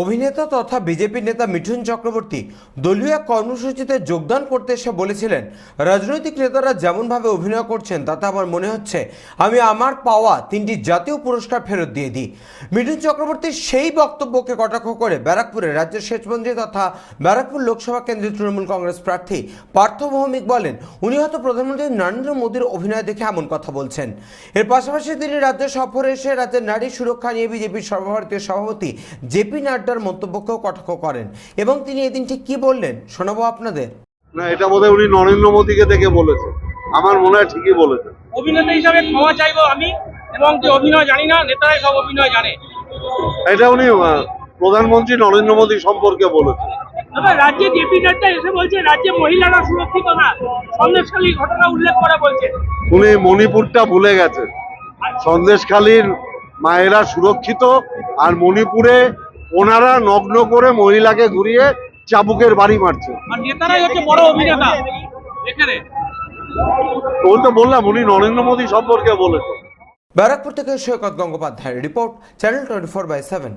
অভিনেতা তথা বিজেপি নেতা মিঠুন চক্রবর্তী দলীয় এক কর্মসূচিতে যোগদান করতে এসে বলেছিলেন, রাজনৈতিক নেতারা যেমনভাবে অভিনয় করছেন, তাতে আমার মনে হচ্ছে আমি আমার পাওয়া তিনটি জাতীয় পুরস্কার ফেরত দিয়ে দিই। মিঠুন চক্রবর্তীর সেই বক্তব্যকে কটাক্ষ করে ব্যারাকপুরে রাজ্যের সেচমন্ত্রী তথা ব্যারাকপুর লোকসভা কেন্দ্রীয় তৃণমূল কংগ্রেস প্রার্থী পার্থ ভৌমিক বলেন, উনি হয়তো প্রধানমন্ত্রী নরেন্দ্র মোদীর অভিনয় দেখে এমন কথা বলছেন। এর পাশাপাশি তিনি রাজ্য সফরে এসে রাজ্যের নারী সুরক্ষা নিয়ে বিজেপির সর্বভারতীয় সভাপতি জেপি নাড্ডার মন্তব্যকেও কটাক্ষ করেন। এবং তিনি এদিন ঠিক কি বললেন শোনাবো আপনাদের। না এটা বোধহয় উনি নরেন্দ্র মোদীকে দেখে বলেছে আমার মনে হয় ঠিকই বলেছে অভিনেতা হিসাবে ক্ষমা চাইব আমি এবং যে অভিনয় জানি না নেতারাই সব অভিনয় জানে। এটা উনি প্রধানমন্ত্রী নরেন্দ্র মোদী সম্পর্কে বলেছে তবে রাজ্যে জেপি নাড্ডা এসে বলছে রাজ্যে মহিলারা সুরক্ষিত না। সন্দেশখালী ঘটনা উল্লেখ করে বলছে উনি মণিপুরটা ভুলে গেছে সন্দেশখালীর মায়েরা সুরক্ষিত আর মণিপুরে ওনারা নগ্ন করে মহিলাকে ঘুরিয়ে চাবুকের বাড়ি মারছে। আর নেতারাই হচ্ছে বড় অভিনেতা। এখানে। ওই তো বললাম উনি নরেন্দ্র মোদী সম্পর্কে বলেছে ব্যারাকপুর থেকে সৈকত গঙ্গোপাধ্যায়ের report channel twenty four by seven.